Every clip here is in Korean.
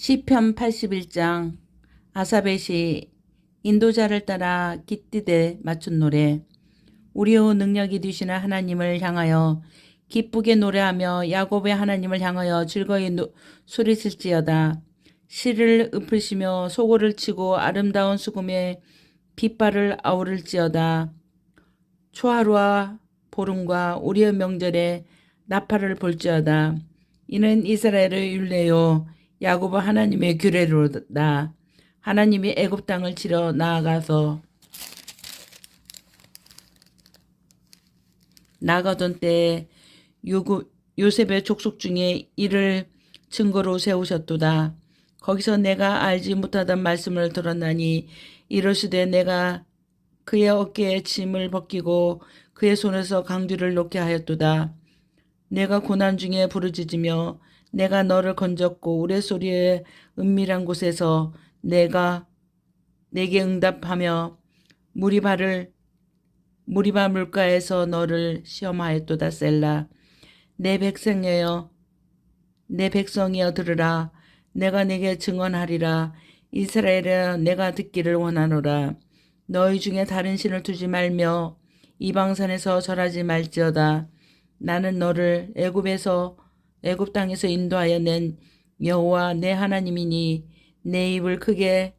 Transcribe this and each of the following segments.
시편 81장 아사벳이 인도자를 따라 기띠대 맞춘 노래 우리의 능력이 되시는 하나님을 향하여 기쁘게 노래하며 야곱의 하나님을 향하여 즐거이 노- 소리칠지어다. 시를 읊으시며 소고를 치고 아름다운 수금에 빗발을 아우를지어다. 초하루와 보름과 우리의 명절에 나팔을 볼지어다. 이는 이스라엘의 율례요 야곱은 하나님의 규례로다. 하나님이 애굽 땅을 치러 나아가서 나가던 때에 요셉의 족속 중에 이를 증거로 세우셨도다. 거기서 내가 알지 못하던 말씀을 들었나니 이러시되 내가 그의 어깨에 짐을 벗기고 그의 손에서 강주를 놓게 하였도다. 내가 고난 중에 부르짖으며 내가 너를 건졌고 우레소리의 은밀한 곳에서 내가 내게 응답하며 무리바를 무리바 물가에서 너를 시험하였도다 셀라. 내 백성이여 내 백성이여 들으라. 내가 내게 증언하리라. 이스라엘아 내가 듣기를 원하노라. 너희 중에 다른 신을 두지 말며 이방산에서 절하지 말지어다. 나는 너를 애굽에서 애굽 땅에서 인도하여 낸 여호와 내 하나님이니 내 입을 크게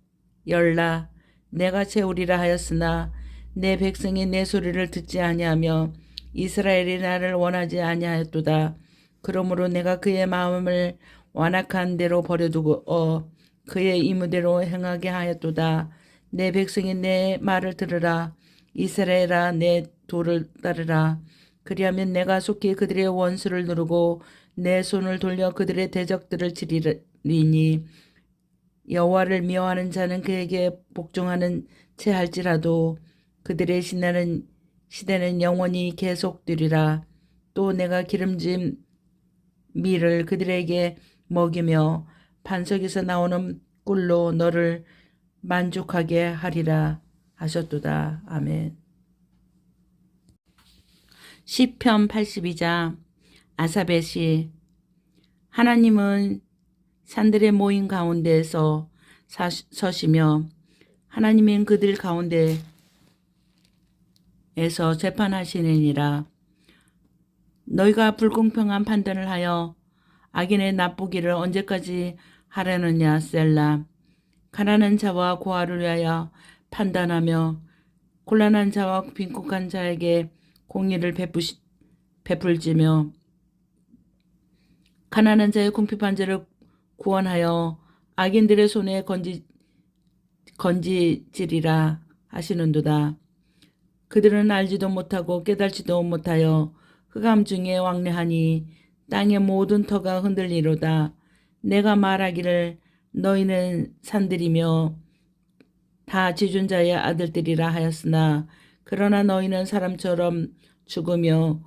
열라. 내가 채우리라 하였으나 내 백성이 내 소리를 듣지 아니하며 이스라엘이 나를 원하지 아니하였도다. 그러므로 내가 그의 마음을 완악한 대로 버려두고 어 그의 이무대로 행하게 하였도다. 내 백성이 내 말을 들으라. 이스라엘아 내 도를 따르라. 그리하면 내가 속히 그들의 원수를 누르고 내 손을 돌려 그들의 대적들을 치리니 여호와를 미워하는 자는 그에게 복종하는 채 할지라도 그들의 신나는 시대는 영원히 계속되리라. 또 내가 기름진 밀을 그들에게 먹이며 반석에서 나오는 꿀로 너를 만족하게 하리라 하셨도다. 아멘. 시편 82장 아사벳이 하나님은 산들의 모임 가운데서 사, 서시며 하나님은 그들 가운데에서 재판하시느니라. 너희가 불공평한 판단을 하여 악인의 나쁘기를 언제까지 하려느냐 셀라. 가난한 자와 고아를 위하여 판단하며 곤란한 자와 빈곤한 자에게 공의를 베푸시, 베풀지며 가난한 자의 궁핍한 자를 구원하여 악인들의 손에 건지 건지지리라 하시는도다. 그들은 알지도 못하고 깨달지도 못하여 흑암 중에 왕래하니 땅의 모든 터가 흔들리로다. 내가 말하기를 너희는 산들이며 다 지존자의 아들들이라 하였으나 그러나 너희는 사람처럼 죽으며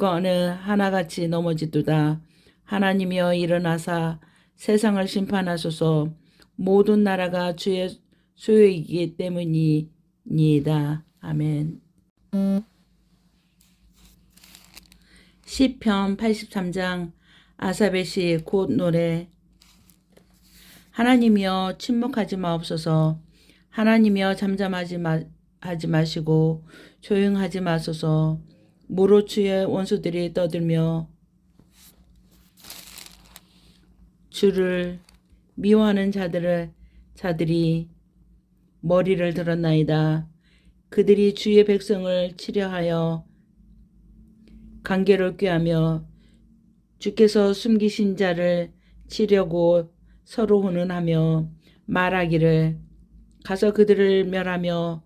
어느 하나같이 넘어지도다. 하나님이여 일어나사 세상을 심판하소서 모든 나라가 주의 소유이기 때문이니이다. 아멘. 시편 83장 아사벳이 곧 노래 하나님이여 침묵하지 마옵소서 하나님이여 잠잠하지 마, 하지 마시고 조용하지 마소서 무로 주의 원수들이 떠들며 주를 미워하는 자들을 자들이 머리를 들었나이다. 그들이 주의 백성을 치려하여 관계를 꾀하며 주께서 숨기신 자를 치려고 서로 혼은하며 말하기를 가서 그들을 멸하며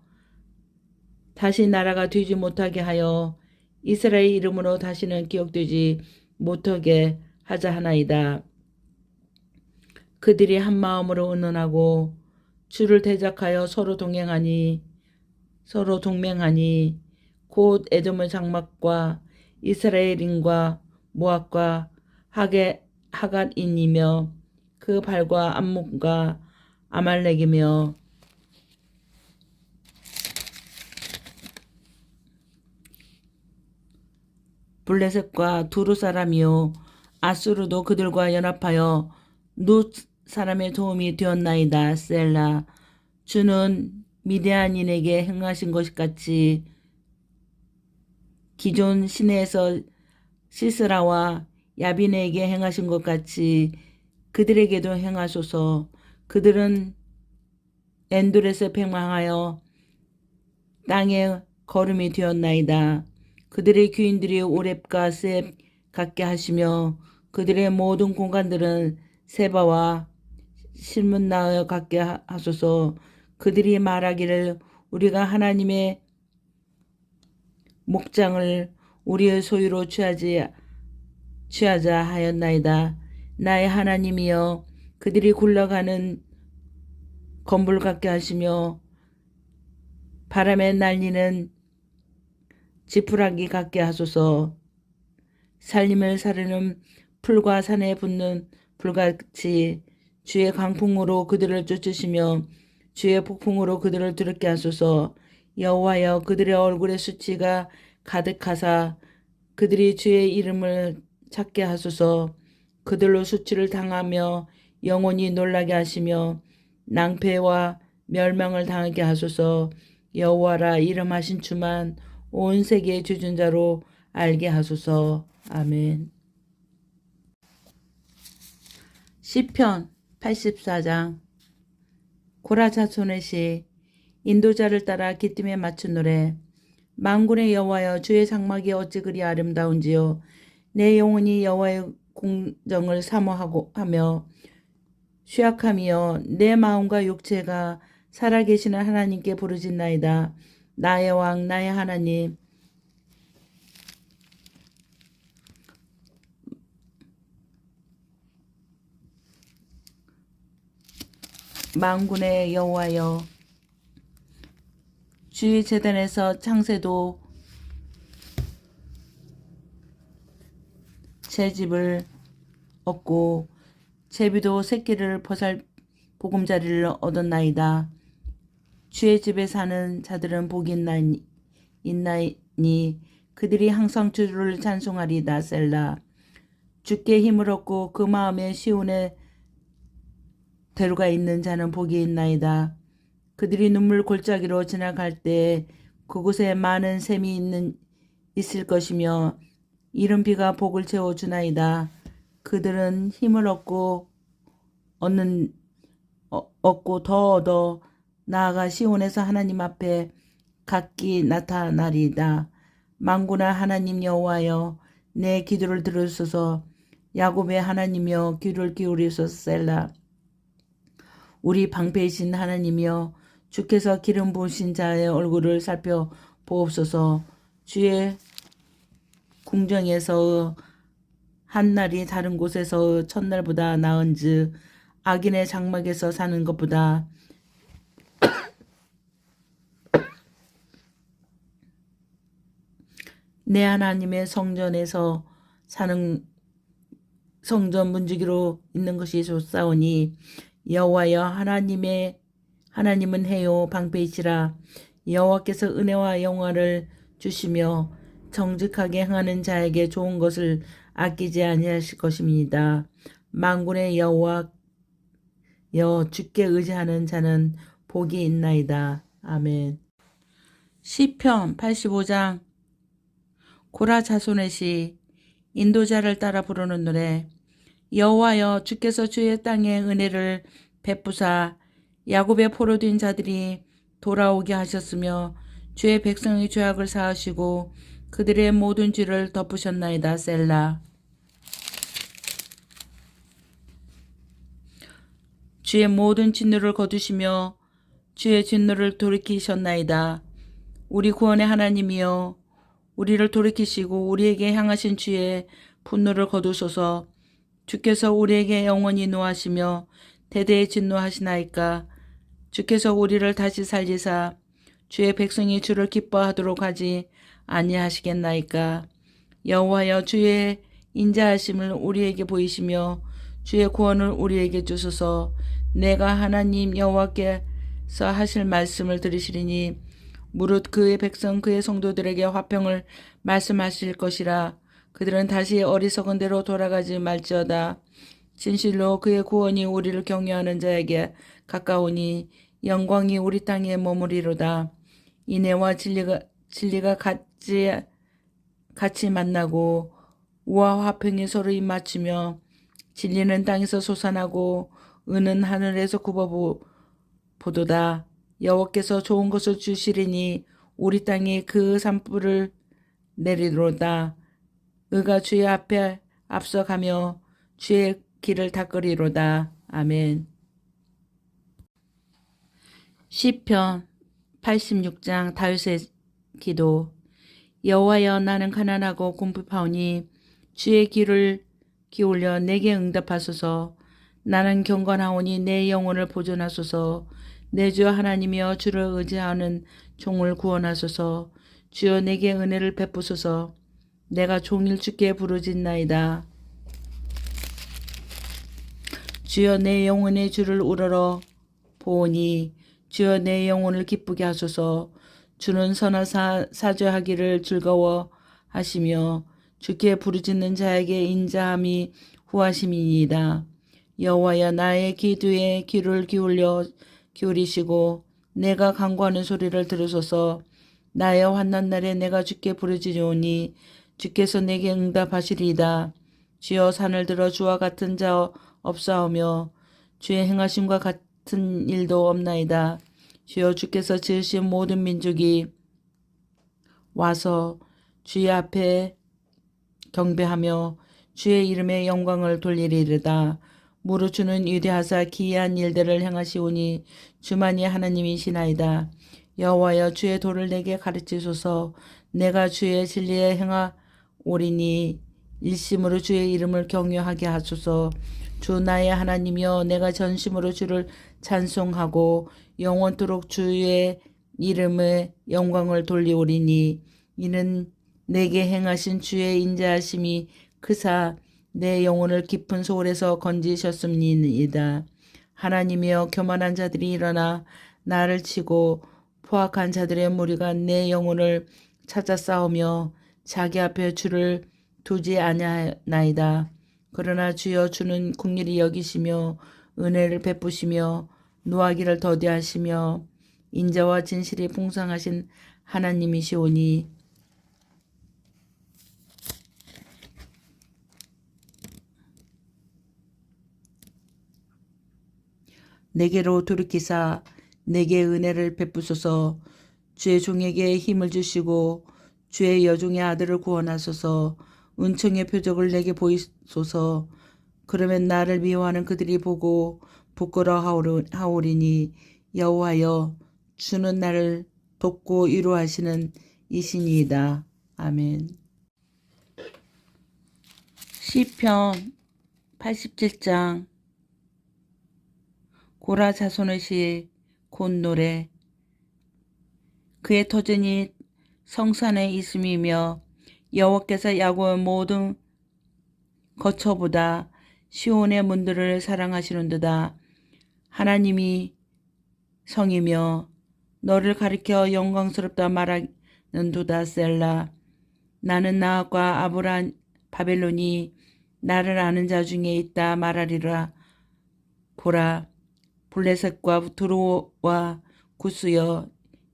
다시 나라가 되지 못하게 하여 이스라엘 이름으로 다시는 기억되지 못하게 하자 하나이다. 그들이 한 마음으로 의논하고 주를 대적하여 서로 동행하니 서로 동맹하니 곧 에돔의 장막과 이스라엘인과 모압과 하게 하갓인이며 그 발과 안목과 아말렉이며 블레셋과 두루 사람이요 아수르도 그들과 연합하여 룻 사람의 도움이 되었나이다. 셀라. 주는 미디안인에게 행하신 것 같이 기존 시내에서 시스라와 야빈에게 행하신 것 같이 그들에게도 행하소서. 그들은 엔돌에서 팽망하여 땅에 걸음이 되었나이다. 그들의 귀인들이 오랩과 셉 같게 하시며 그들의 모든 공간들은 세바와 실문나에 같게 하- 하소서. 그들이 말하기를 우리가 하나님의 목장을 우리의 소유로 취하지 취하자 하였나이다. 나의 하나님이여 그들이 굴러가는 건불 같게 하시며 바람에 날리는 지푸라기 같게 하소서. 살림을 사르는 풀과 산에 붙는 불같이 주의 강풍으로 그들을 쫓으시며 주의 폭풍으로 그들을 두렵게 하소서. 여호와여 그들의 얼굴에 수치가 가득하사 그들이 주의 이름을 찾게 하소서. 그들로 수치를 당하며 영원히 놀라게 하시며 낭패와 멸망을 당하게 하소서. 여호와라 이름하신 주만 온 세계의 주준자로 알게 하소서. 아멘. 시편 84장. 고라 자손의 시 인도자를 따라 기쁨에 맞춘 노래 만군의 여호와여 주의 장막이 어찌 그리 아름다운지요. 내 영혼이 여호와의 공정을 사모하고 하며 쉬약함이여 내 마음과 육체가 살아계시는 하나님께 부르짖나이다. 나의 왕 나의 하나님 만군의 여호와여 주의 재단에서 창세도 제 집을 얻고 제비도 새끼를 버살 보금자리를 얻었나이다. 주의 집에 사는 자들은 복이 있나니, 그들이 항상 주를 찬송하리다 셀라. 주께 힘을 얻고 그 마음에 시온에 대로가 있는 자는 복이 있나이다. 그들이 눈물 골짜기로 지나갈 때 그곳에 많은 샘이 있는 있을 것이며 이른 비가 복을 채워 주나이다. 그들은 힘을 얻고 얻는 어, 얻고 더 얻어 나아가 시온에서 하나님 앞에 각기 나타나리이다. 만군아 하나님 여호와여 내 기도를 들으소서 야곱의 하나님여 귀를 기울이소서 셀라 우리 방패이신 하나님이여 주께서 기름 부으신 자의 얼굴을 살펴 보옵소서. 주의 궁정에서 한 날이 다른 곳에서 첫날보다 나은즉 악인의 장막에서 사는 것보다 내 하나님의 성전에서 사는 성전 문지기로 있는 것이 좋사오니 여호와여 하나님의 하나님은 해요 방패이시라 여호와께서 은혜와 영화를 주시며 정직하게 행하는 자에게 좋은 것을 아끼지 아니하실 것입니다. 만군의 여호와 여 주께 의지하는 자는 복이 있나이다. 아멘. 시편 85장 고라 자손의 시 인도자를 따라 부르는 노래 여호와여 주께서 주의 땅에 은혜를 베푸사 야곱의 포로된 자들이 돌아오게 하셨으며 주의 백성의 죄악을 사하시고 그들의 모든 죄를 덮으셨나이다 셀라. 주의 모든 진노를 거두시며 주의 진노를 돌이키셨나이다. 우리 구원의 하나님이여 우리를 돌이키시고 우리에게 향하신 주의 분노를 거두소서 주께서 우리에게 영원히 노하시며 대대에 진노하시나이까? 주께서 우리를 다시 살리사 주의 백성이 주를 기뻐하도록 하지 아니하시겠나이까? 여호와여 주의 인자하심을 우리에게 보이시며 주의 구원을 우리에게 주소서. 내가 하나님 여호와께서 하실 말씀을 들으시리니 무릇 그의 백성 그의 성도들에게 화평을 말씀하실 것이라 그들은 다시 어리석은 대로 돌아가지 말지어다 진실로 그의 구원이 우리를 경외하는 자에게 가까우니 영광이 우리 땅에 머무리로다. 인애와 진리가 진리가 같이 같이 만나고 우와 화평이 서로 입맞추며 진리는 땅에서 솟아나고 은은 하늘에서 굽어 보도다. 여호와께서 좋은 것을 주시리니 우리 땅에 그 산불을 내리로다. 의가 주의 앞에 앞서가며 주의 길을 닦으리로다. 아멘. 시편 86장 다윗의 기도. 여호와여 나는 가난하고 궁핍하오니 주의 귀를 기울여 내게 응답하소서. 나는 경건하오니 내 영혼을 보존하소서. 내 주 하나님이여 주를 의지하는 종을 구원하소서. 주여 내게 은혜를 베푸소서 내가 종일 주께 부르짖나이다. 주여 내 영혼의 주를 우러러 보오니 주여 내 영혼을 기쁘게 하소서. 주는 선하사 사죄하기를 즐거워 하시며 주께 부르짖는 자에게 인자함이 후하심이니이다. 여호와여 나의 기도에 귀를 기울여 기울이시고 내가 간구하는 소리를 들으소서. 나의 환난 날에 내가 주께 부르짖으오니 주께서 내게 응답하시리이다. 주여 산을 들어 주와 같은 자 없사오며 주의 행하심과 같은 일도 없나이다. 주여 주께서 지으신 모든 민족이 와서 주의 앞에 경배하며 주의 이름의 영광을 돌리리이다. 무릇 주는 위대하사 기이한 일들을 행하시오니 주만이 하나님이시나이다. 여호와여 주의 도를 내게 가르치소서 내가 주의 진리에 행하 오리니 일심으로 주의 이름을 경외하게 하소서 주 나의 하나님이여 내가 전심으로 주를 찬송하고 영원토록 주의 이름의 영광을 돌리오리니 이는 내게 행하신 주의 인자하심이 크사 내 영혼을 깊은 소홀에서 건지셨음니이다. 하나님이여 교만한 자들이 일어나 나를 치고 포악한 자들의 무리가 내 영혼을 찾아 싸우며 자기 앞에 주를 두지 아니하나이다. 그러나 주여 주는 국리를 여기시며 은혜를 베푸시며 노하기를 더디하시며 인자와 진실이 풍성하신 하나님이시오니 내게로 돌이키사 내게 은혜를 베푸소서 주의 종에게 힘을 주시고 주의 여종의 아들을 구원하소서 은총의 표적을 내게 보이소서 그러면 나를 미워하는 그들이 보고 부끄러워하오리니 여호와여 주는 나를 돕고 위로하시는 이신이이다. 아멘. 시편 87장 고라 자손의 시 곤노래 그의 터전이 성산에 있음이며 여호와께서 야곱의 모든 거처보다 시온의 문들을 사랑하시는도다. 하나님이 성이며 너를 가리켜 영광스럽다 말하는도다 셀라. 나는 나과 아브라 바벨론이 나를 아는 자 중에 있다 말하리라. 보라 블레셋과 두로와 구스여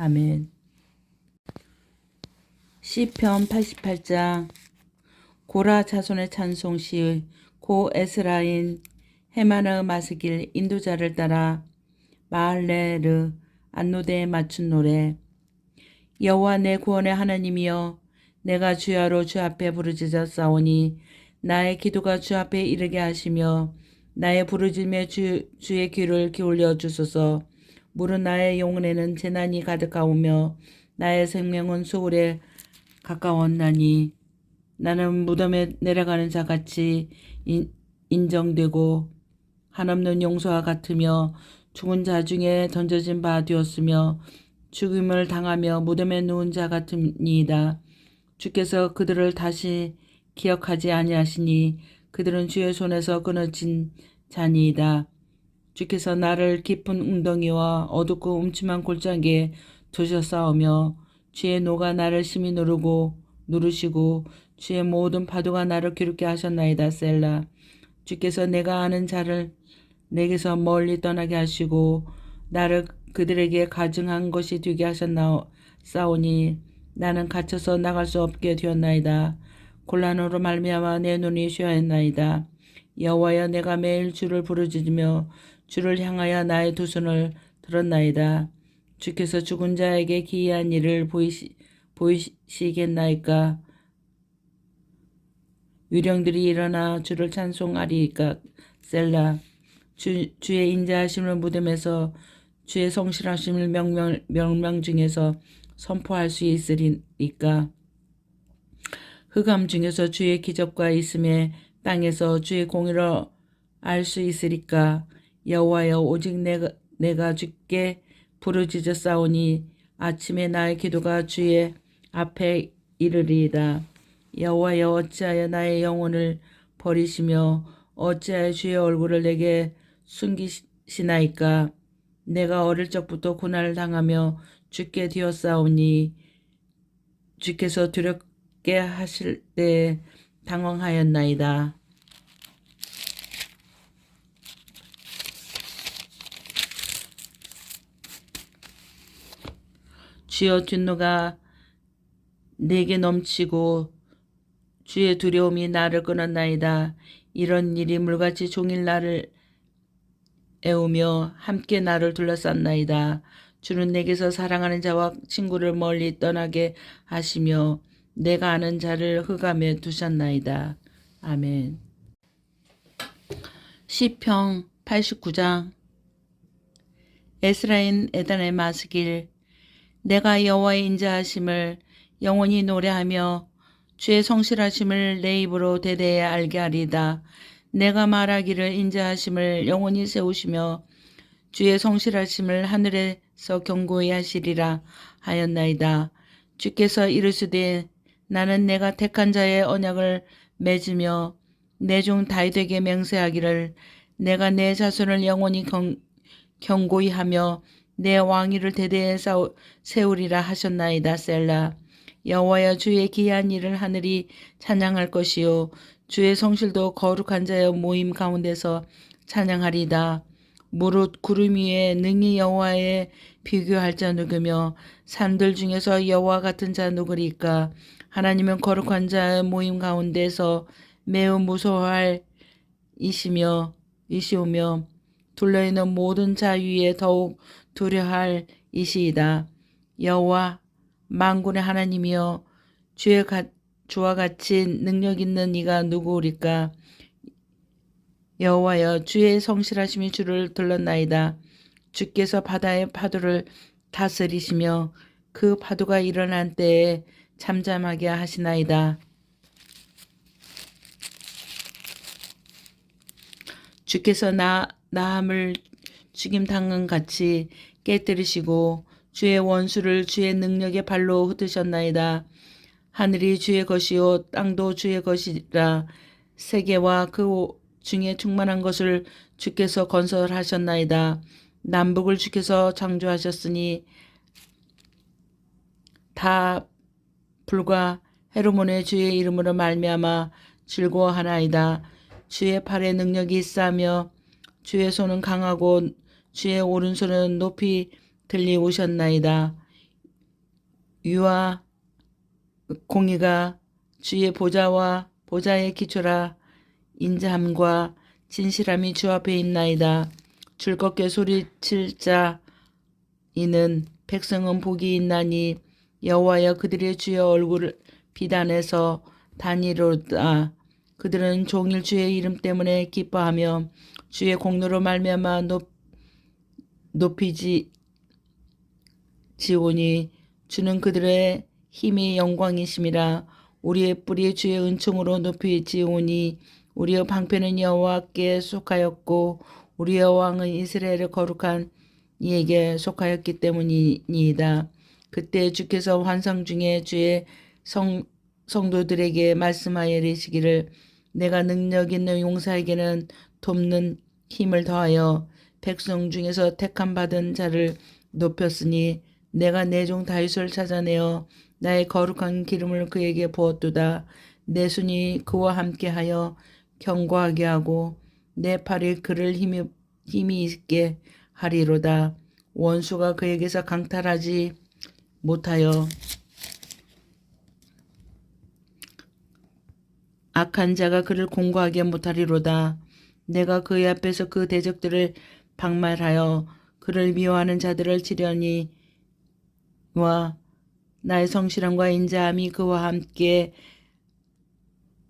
아멘. 시편 88장. 고라 자손의 찬송 시 고 에스라인 헤마르 마스길 인도자를 따라 마할레르 안노대에 맞춘 노래. 여호와 내 구원의 하나님이여 내가 주야로 주 앞에 부르짖어 싸우니 나의 기도가 주 앞에 이르게 하시며 나의 부르짖음에 주, 주의 귀를 기울여 주소서 물은 나의 영혼에는 재난이 가득하오며 나의 생명은 소울에 가까웠나니 나는 무덤에 내려가는 자같이 인정되고 한없는 용서와 같으며 죽은 자 중에 던져진 바 되었으며 죽임을 당하며 무덤에 누운 자 같으니이다. 주께서 그들을 다시 기억하지 아니하시니 그들은 주의 손에서 끊어진 자니이다. 주께서 나를 깊은 웅덩이와 어둡고 음침한 골짜기에 두셨사오며 주의 노가 나를 심히 누르고 누르시고 주의 모든 파도가 나를 괴롭게 하셨나이다 셀라. 주께서 내가 아는 자를 내게서 멀리 떠나게 하시고 나를 그들에게 가증한 것이 되게 하셨나오니 나는 갇혀서 나갈 수 없게 되었나이다. 곤란으로 말미암아 내 눈이 쉬었나이다. 여호와여 내가 매일 주를 부르짖으며 주를 향하여 나의 두 손을 들었나이다. 주께서 죽은 자에게 기이한 일을 보이시, 보이시겠나이까? 유령들이 일어나 주를 찬송하리이까? 셀라 주, 주의 인자하심을 무덤에서 주의 성실하심을 명명, 명명 중에서 선포할 수 있으리이까? 흑암 중에서 주의 기적과 있음에 땅에서 주의 공의를 알 수 있으리까 여호와여 오직 내가, 내가 주께 부르짖어 싸우니 아침에 나의 기도가 주의 앞에 이르리이다. 여호와여 어찌하여 나의 영혼을 버리시며 어찌하여 주의 얼굴을 내게 숨기시나이까 내가 어릴 적부터 고난을 당하며 주께 되었사오니 주께서 두렵게 하실 때 당황하였나이다. 주여 뒷노가 내게 넘치고 주의 두려움이 나를 끊었나이다. 이런 일이 물같이 종일 나를 애우며 함께 나를 둘러쌌나이다. 주는 내게서 사랑하는 자와 친구를 멀리 떠나게 하시며 내가 아는 자를 흑암에 두셨나이다. 아멘. 시평 89장 에스라인 에단의 마스길 내가 여호와의 인자하심을 영원히 노래하며 주의 성실하심을 내 입으로 대대에 알게 하리다. 내가 말하기를 인자하심을 영원히 세우시며 주의 성실하심을 하늘에서 경고히 하시리라 하였나이다. 주께서 이르시되 나는 내가 택한 자의 언약을 맺으며 내 중 다윗에게 맹세하기를 내가 내 자손을 영원히 경, 경고히 하며 내 왕위를 대대에 세우리라 하셨나이다 셀라. 여호와여 주의 기이한 일을 하늘이 찬양할 것이요. 주의 성실도 거룩한 자의 모임 가운데서 찬양하리다. 무릇 구름 위에 능히 여호와에 비교할 자 누구며 산들 중에서 여호와 같은 자 누구리까? 하나님은 거룩한 자의 모임 가운데서 매우 무서워할 이시며 이시오며 둘러있는 모든 자 위에 더욱 두려할 이시이다. 여호와 만군의 하나님이여 주의 가, 주와 같이 능력 있는 이가 누구리까 여호와여 주의 성실하심이 주를 둘렀나이다. 주께서 바다의 파도를 다스리시며 그 파도가 일어난 때에 잠잠하게 하시나이다. 주께서 나 나함을 죽임 당은 같이 깨뜨리시고 주의 원수를 주의 능력의 발로 흩으셨나이다. 하늘이 주의 것이요 땅도 주의 것이라 세계와 그 중에 충만한 것을 주께서 건설하셨나이다. 남북을 주께서 창조하셨으니 다 불과 헤르몬의 주의 이름으로 말미암아 즐거워하나이다. 주의 팔에 능력이 있사며 주의 손은 강하고 주의 오른손은 높이 들리 오셨나이다. 유와 공의가 주의 보좌와 보좌의 기초라 인자함과 진실함이 주 앞에 있나이다. 즐겁게 소리칠 자 이는 백성은 복이 있나니 여호와여 그들의 주의 얼굴을 비단해서 다니로다. 그들은 종일 주의 이름 때문에 기뻐하며 주의 공로로 말미암아 높, 높이지 지오니 주는 그들의 힘이 영광이심이라 우리의 뿌리 주의 은총으로 높이지오니 우리의 방패는 여호와께 속하였고 우리의 왕은 이스라엘의 거룩한 이에게 속하였기 때문이니이다. 그때 주께서 환상 중에 주의 성, 성도들에게 말씀하여 이르시기를 내가 능력 있는 용사에게는 돕는 힘을 더하여 백성 중에서 택함 받은 자를 높였으니 내가 내 종 다윗을 찾아내어 나의 거룩한 기름을 그에게 부었도다. 내 손이 그와 함께하여 경고하게 하고 내 팔이 그를 힘이, 힘이 있게 하리로다. 원수가 그에게서 강탈하지 못하여 악한 자가 그를 공고하게 못하리로다. 내가 그의 앞에서 그 대적들을 박말하여 그를 미워하는 자들을 치려니 와 나의 성실함과 인자함이 그와 함께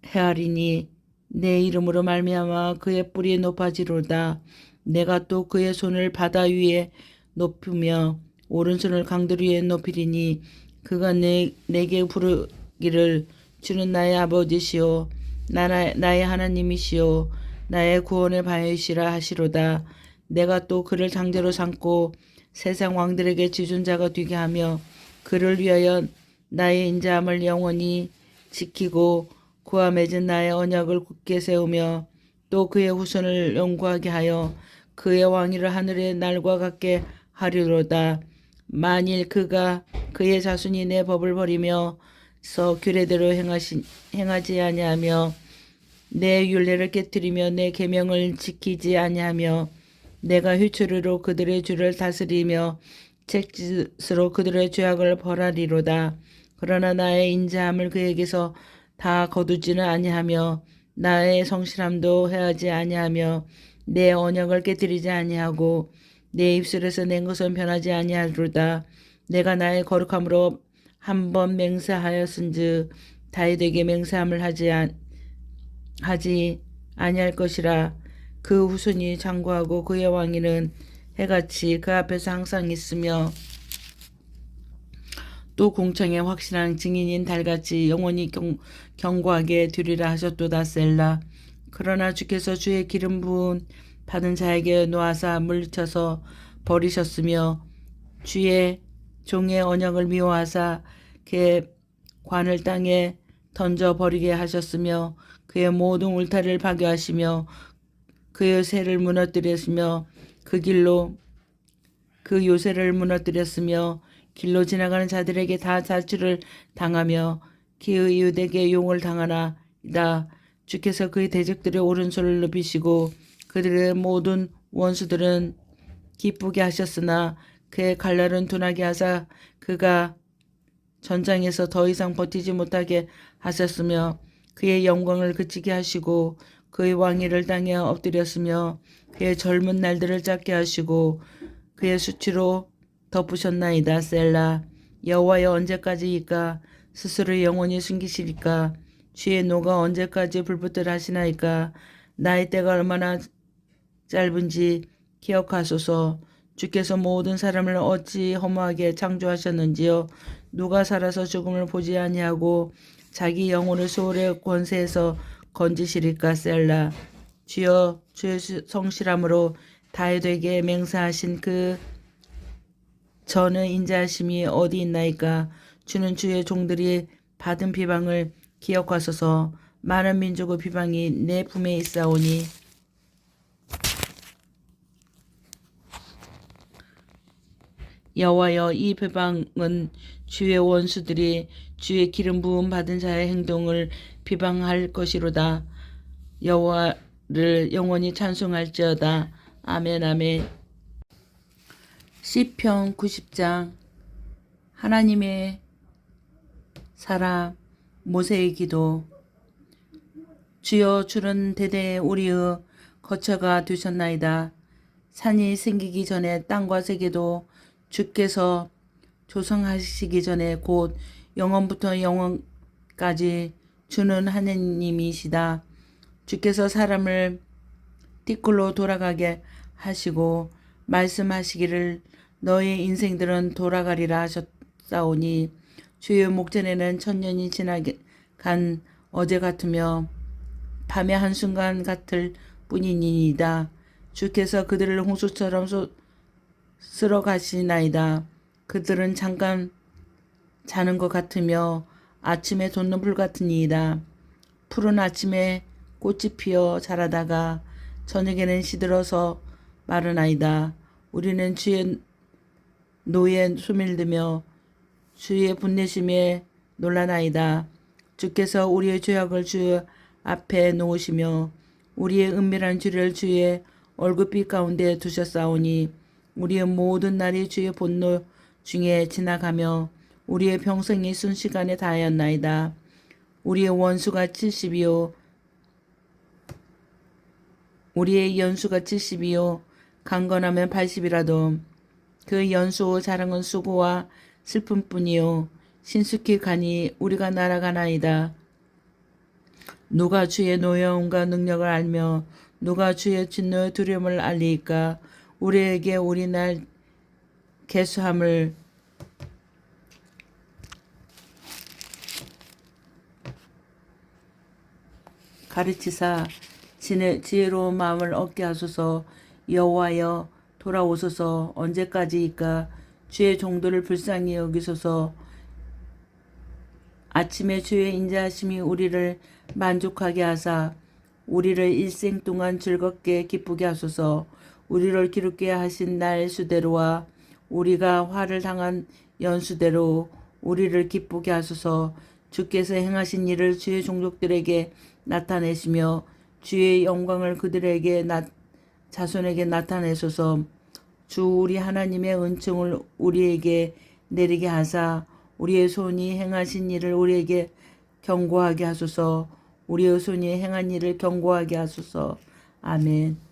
헤아리니 내 이름으로 말미암아 그의 뿔이 높아지로다. 내가 또 그의 손을 바다 위에 높이며 오른손을 강들 위에 높이리니 그가 내, 내게 부르기를 주는 나의 아버지시오 나, 나의 하나님이시오 나의 구원의 바위시라 하시로다. 내가 또 그를 장제로 삼고 세상 왕들에게 지존자가 되게 하며 그를 위하여 나의 인자함을 영원히 지키고 그와 맺은 나의 언약을 굳게 세우며 또 그의 후손을 영구하게 하여 그의 왕위를 하늘의 날과 같게 하리로다. 만일 그가 그의 자손이 내 법을 버리며 서 규례대로 행하시, 행하지 아니하며 내 율례를 깨뜨리며 내 계명을 지키지 아니하며 내가 휘초리로 그들의 주를 다스리며 책짓으로 그들의 죄악을 벌하리로다. 그러나 나의 인자함을 그에게서 다 거두지는 아니하며 나의 성실함도 해하지 아니하며 내 언약을 깨뜨리지 아니하고 내 입술에서 낸 것은 변하지 아니하리로다. 내가 나의 거룩함으로 한 번 맹세하였은즉 다윗에게 맹세함을 하지 안, 하지 아니할 것이라 그 후손이 장구하고 그의 왕위는 해같이 그 앞에서 항상 있으며 또 공창의 확실한 증인인 달같이 영원히 경, 경고하게 되리라 하셨도다 셀라. 그러나 주께서 주의 기름 부은 받은 자에게 놓아사 물리쳐서 버리셨으며 주의 종의 언약을 미워하사 그의 관을 땅에 던져 버리게 하셨으며 그의 모든 울타리를 파괴하시며 그의 새를 무너뜨렸으며 그 길로 그 요새를 무너뜨렸으며 길로 지나가는 자들에게 다 자출을 당하며 그의 이웃에게 용을 당하나이다. 주께서 그의 대적들의 오른손을 높이시고 그들의 모든 원수들은 기쁘게 하셨으나 그의 칼날은 둔하게 하사 그가 전장에서 더 이상 버티지 못하게 하셨으며 그의 영광을 그치게 하시고 그의 왕위를 땅에 엎드렸으며 그의 젊은 날들을 짧게 하시고 그의 수치로 덮으셨나이다 셀라. 여호와여 언제까지이까? 스스로 영원히 숨기시리까? 주의 노가 언제까지 불붙들 하시나이까? 나의 때가 얼마나 짧은지 기억하소서. 주께서 모든 사람을 어찌 허무하게 창조하셨는지요? 누가 살아서 죽음을 보지 아니하고 자기 영혼을 소홀의 권세에서 건지시리까 셀라 주여 주의 성실함으로 다윗에게 맹세하신 그 저는 인자하심이 어디 있나이까? 주는 주의 종들이 받은 비방을 기억하소서. 많은 민족의 비방이 내 품에 있사오니. 여호와여 이 비방은 주의 원수들이 주의 기름 부음 받은 자의 행동을 비방할 것이로다. 여호와를 영원히 찬송할지어다. 아멘 아멘. 시편 90장. 하나님의 사람 모세의 기도. 주여 주는 대대 우리의 거처가 되셨나이다. 산이 생기기 전에 땅과 세계도 주께서 조성하시기 전에 곧 영원부터 영원까지 주는 하느님이시다. 주께서 사람을 띠끌로 돌아가게 하시고 말씀하시기를 너의 인생들은 돌아가리라 하셨사오니 주의 목전에는 천년이 지나간 어제 같으며 밤의 한순간 같을 뿐이니이다. 주께서 그들을 홍수처럼 쏟- 쓸어 가시나이다. 그들은 잠깐 자는 것 같으며 아침에 돋는 불 같으니이다. 푸른 아침에 꽃이 피어 자라다가 저녁에는 시들어서 마르나이다. 우리는 주의 노에 소밀드며 주의 분내심에 놀라나이다. 주께서 우리의 죄악을 주 앞에 놓으시며 우리의 은밀한 죄를 주의 얼굴빛 가운데 두셨사오니 우리의 모든 날이 주의 본노 중에 지나가며 우리의 평생이 순식간에 다하였나이다. 우리의 원수가 70이요. 우리의 연수가 70이요. 강건하면 80이라도 그 연수 자랑은 수고와 슬픔뿐이요. 신숙히 가니 우리가 날아가나이다. 누가 주의 노여움과 능력을 알며 누가 주의 진노의 두려움을 알리까? 우리에게 우리 날 개수함을 가르치사 지혜, 지혜로운 마음을 얻게 하소서. 여호와여 돌아오소서. 언제까지이까? 주의 종도를 불쌍히 여기소서. 아침에 주의 인자하심이 우리를 만족하게 하사 우리를 일생 동안 즐겁게 기쁘게 하소서. 우리를 기롭게 하신 날 수대로와 우리가 화를 당한 연수대로 우리를 기쁘게 하소서. 주께서 행하신 일을 주의 종족들에게 나타내시며 주의 영광을 그들에게 나, 자손에게 나타내소서. 주 우리 하나님의 은총을 우리에게 내리게 하사 우리의 손이 행하신 일을 우리에게 경고하게 하소서. 우리의 손이 행한 일을 경고하게 하소서. 아멘